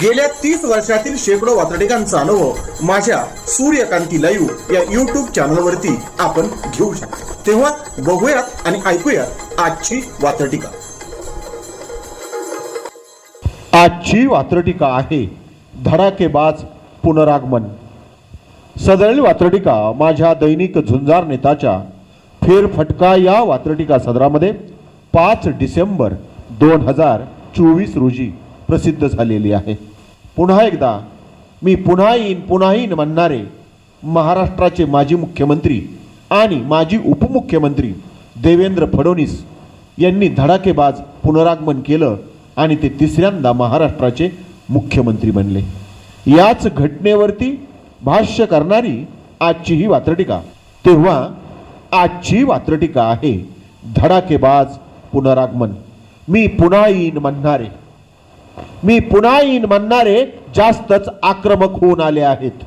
गेल्या तीस वर्षातील शेकडो वातडिकांचा अनुभव माझ्या सूर्यकांती लाईव्ह या युट्यूब चॅनलवरती आपण घेऊ शकतो. तेव्हा बघूयात आणि ऐकूयात आजची वातडिका आजची वात्रटिका आहे धडाकेबाज पुनरागमन. सदरील वात्रटिका माझ्या दैनिक झुंजार नेताच्या फेरफटका या वात्रटिका सदरामध्ये पाच डिसेंबर दोन हजार चोवीस रोजी प्रसिद्ध झालेली आहे. पुन्हा एकदा मी पुन्हा येईन पुन्हा येईन म्हणणारे महाराष्ट्राचे माजी मुख्यमंत्री आणि माजी उपमुख्यमंत्री देवेंद्र फडणवीस यांनी धडाकेबाज पुनरागमन केलं आणि ते तिसऱ्यांदा महाराष्ट्राचे मुख्यमंत्री बनले. याच घटनेवरती भाष्य करणारी आजची ही वात्रटिका. तेव्हा आजची वात्रटिका आहे धडाकेबाज पुनरागमन. मी पुन्हा येईन म्हणणारे मी पुन्हा येईन म्हणणारे जास्तच आक्रमक होऊन आले आहेत.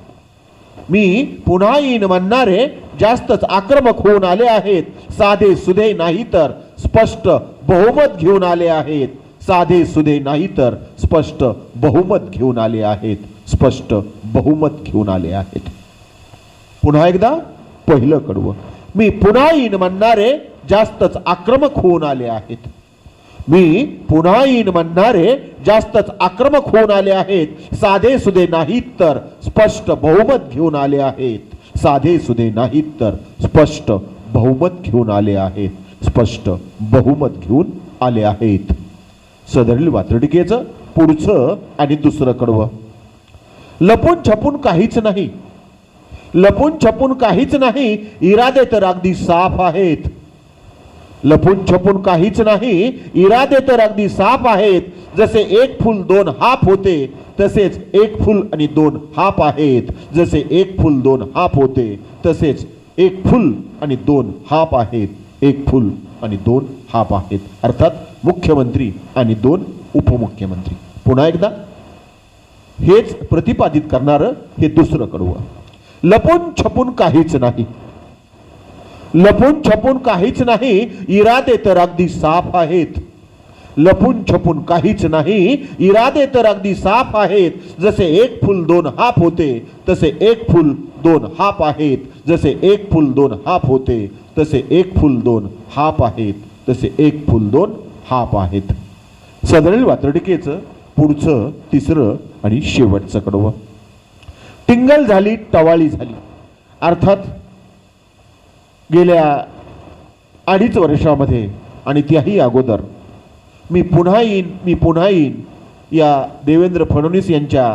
मी पुन्हा येईन म्हणणारे जास्तच आक्रमक होऊन आले आहेत. साधे सुधे नाही तर स्पष्ट बहुमत घेऊन आले आहेत. साधे सुधे नाही तर स्पष्ट बहुमत घेऊन आले आहेत. स्पष्ट बहुमत घेऊन आले आहेत. पुन्हा एकदा पहिलं कडवं. मी पुन्हा येईन म्हणणारे जास्तच आक्रमक होऊन आले आहेत. मी पुन्हा येईन म्हणणारे जास्तच आक्रमक होऊन आले आहेत. साधे सुधे नाहीत तर स्पष्ट बहुमत घेऊन आले आहेत. साधे सुधे नाहीत तर स्पष्ट बहुमत घेऊन आले आहेत. स्पष्ट बहुमत घेऊन आले आहेत. सदरील वात्रटिकेचं पुढचं आणि दुसरं कडवं. लपून छपून काहीच नाही. लपून छपून काहीच नाही. इरादे तर अगदी साफ आहेत. लपून छपून काहीच नाही. इरादे तर अगदी साफ आहेत. जसे एक फुल दोन हाफ होते तसेच एक फुल आणि दोन हाफ आहेत. जसे एक फुल दोन हाफ होते तसेच एक फुल आणि दोन हाप आहेत. एक फुल आणि दोन हाफ आहेत. अर्थात मुख्यमंत्री आणि दोन उपमुख्यमंत्री. पुन्हा एकदा हेच प्रतिपादित करणारं हे दुसरं कडवं. लपून छपून काहीच नाही. लपून छपून काहीच नाही इरादे तर अगदी साफ आहेत. लपून छपून काहीच नाही इरादे तर अगदी साफ आहेत. जसे एक फुल दोन हाफ होते तसे एक फुल दोन हाफ आहेत. जसे एक फुल दोन हाफ होते तसे एक फुल दोन हाप आहेत. तसे एक फुल दोन हाफ आहेत. सदरील वात्रटिकेचं पुढचं तिसरं आणि शेवटचं कडवं. टिंगल झाली टवाळी झाली. अर्थात गेल्या अडीच वर्षामध्ये आणि त्याही अगोदर मी पुन्हा येईन मी पुन्हा येईन या देवेंद्र फडणवीस यांच्या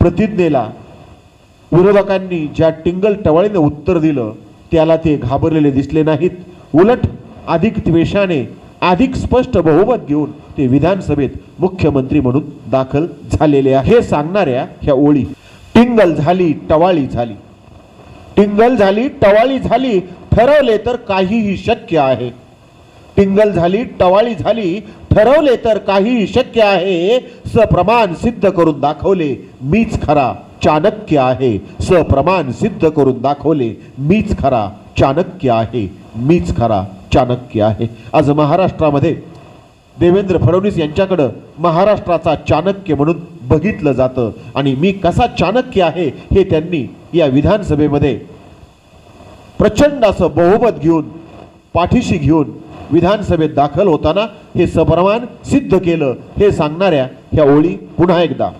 प्रतिज्ञेला विरोधकांनी ज्या टिंगल टवाळीने उत्तर दिलं त्याला ते घाबरलेले दिसले नाहीत. उलट अधिक द्वेषाने अधिक स्पष्ट बहुमत घेऊन ते विधानसभेत मुख्यमंत्री म्हणून दाखल झालेले आहे हे सांगणाऱ्या ह्या ओळी. टिंगल झाली टवाळी झाली. टिंगल झाली टवाळी झाली ठरवले तर काहीही शक्य आहे. टिंगल झाली टवाळी झाली ठरवले तर काहीही शक्य आहे. सप्रमाण सिद्ध करून दाखवले मीच खरा. चाणक्य आहे. सप्रमाण सिद्ध करून दाखवले मीच खरा. चाणक्य आहे. मीच खरा. चाणक्य आहे. आज महाराष्ट्रामध्ये देवेंद्र फडणवीस यांच्याकडं महाराष्ट्राचा चाणक्य म्हणून बघितलं जातं. आणि मी कसा चाणक्य आहे हे त्यांनी या विधानसभेमध्ये प्रचंड असं बहुमत घेऊन पाठीशी घेऊन विधानसभेत दाखल होताना हे सप्रमाण सिद्ध केलं हे सांगणाऱ्या ह्या ओळी पुन्हा एकदा.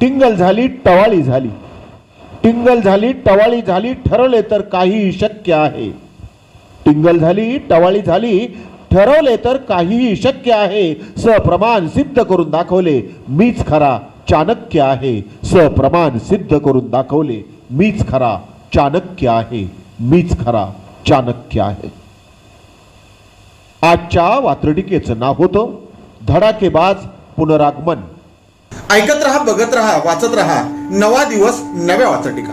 टिंगल झाली टवाळी झाली. टिंगल झाली टवाळी झाली ठरवले तर काहीही शक्य आहे. टिंगल झाली टवाळी झाली ठरवले तर काहीही शक्य आहे. सप्रमाण सिद्ध करून दाखवले मीच खरा चाणक्य आहे. सप्रमाण सिद्ध करून दाखवले मीच खरा चाणक्य आहे मीच खरा चाणक्य आहे. आजच्या वात्रटिकेचं नाव होतं धडाकेबाज पुनरागमन. ऐकत रहा बघत रहा वाचत रहा नवा दिवस नव्या वाचटिका